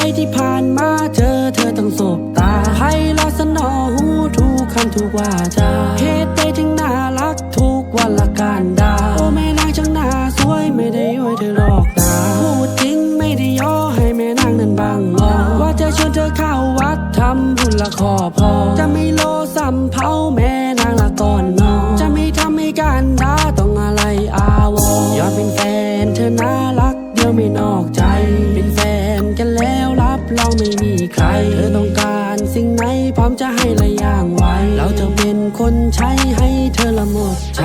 ใดที่ผ่านมาเจอเธอต้องสบตาไพเราสนอหูทุกคำทุกว่าจาเหตุใดถึงน่ารักทุกวันละการดาโอ้แม่นางช่างหน้าสวยไม่ได้ย้อยเธอหรอกนะพูดจริงไม่ได้ย่อให้แม่นางนั้นบางงอว่าจะชวนเธอเข้าวัดทำบุญละขอพรจะไม่โลสัมเพาแม่นางละก่อนนอนจะไม่ทำให้การดาต้องอะไรอาวร์ยอดเป็นแฟนเธอน่ารักเดียวไม่นอกใจ เป็นแฟนกันแล้ว รับรองไม่มีใคร เธอต้องการสิ่งไหนพร้อมจะให้ละอย่างไวเราจะเป็นคนใช้ให้เธอละหมดใจ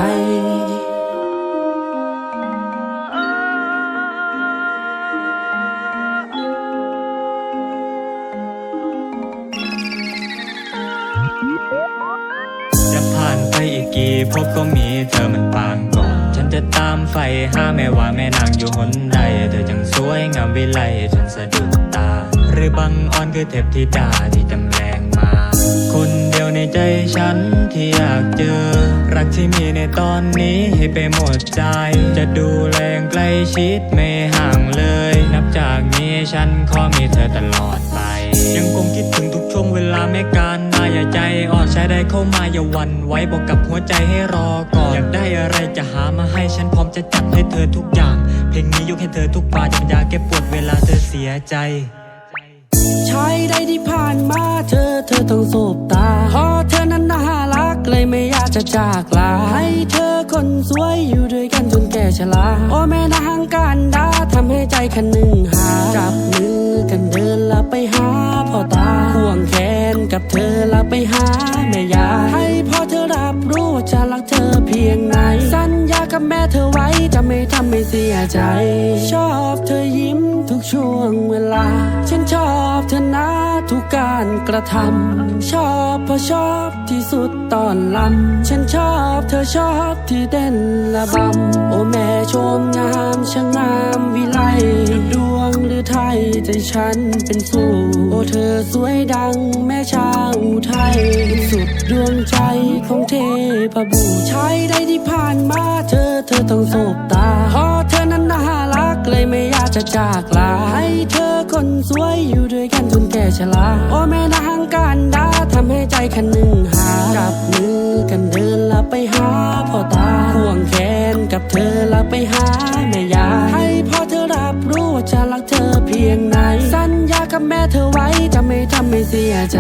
จะผ่านไปอีกกี่พบก็มีเธอมันปางก่อน ฉันจะตามไฟหาแม่ว่าแม่นางอยู่หนใด เธอจังสวยงามวิไลฉันสะดุด หรือบังอ่อนคือเทพธิดาที่จำแรงมา คนเดียวในใจฉันที่อยากเจอ รักที่มีในตอนนี้ให้ไปหมดใจ จะดูแลใกล้ชิดไม่ห่างเลย นับจากนี้ฉันขอมีเธอตลอดไป ยังคงคิดถึงทุกช่วงเวลาแม้การนาอย่าใจอ่อนใช้ได้เข้ามาอย่าวันไว้บอกกับหัวใจให้รอก่อน อยากได้อะไรจะหามาให้ฉันพร้อมจะจัดให้เธอทุกอย่าง เพลงนี้ยกให้เธอทุกบาทจะเป็นยาแก้ปวดเวลาเธอเสียใจ ชายใดที่ผ่านมาเธอเธอต้องสบตาเพราะเธอนั้นน่ารักเลยไม่อยากจะจากลา ให้เธอคนสวยอยู่ด้วยกันจนแก่ชรา โอ้แม่นางการดาทำให้ใจคันหนึ่งหาจับ กับเธอละไปหาแม่ยา ให้พ่อเธอรับรู้ว่าจะรักเธอเพียงไหน สัญญากับแม่เธอไว้จะไม่ทำให้เสียใจ ชอบเธอยิ้มทุกช่วงเวลา ฉันชอบเธอนะทุกการกระทำชอบเพราะชอบที่สุดตอนลำฉันชอบเธอชอบที่เต้นระบำโอ้แม่ชมงามช่างงามวิไลดวง ทยใจฉันเป็นสู้โอ้เธอสวยดังแม่ชาวไทย สุดดวงใจของเทพบุตรชายใดที่ผ่านมาเจอเธอต้องสบตาเพราะเธอนั้นน่ารักเลยไม่อยากจะจากลาให้เธอคนสวยอยู่ด้วยกันจนแก่ชราโอ้แม่นางการดาทำให้ใจคันหนึ่งหาจับมือกันเดินละไปหาพ่อตาห่วงแขนกับเธอละไปหาแม่ยา กับแม่เธอไว้จะไม่ทำให้เสียใจ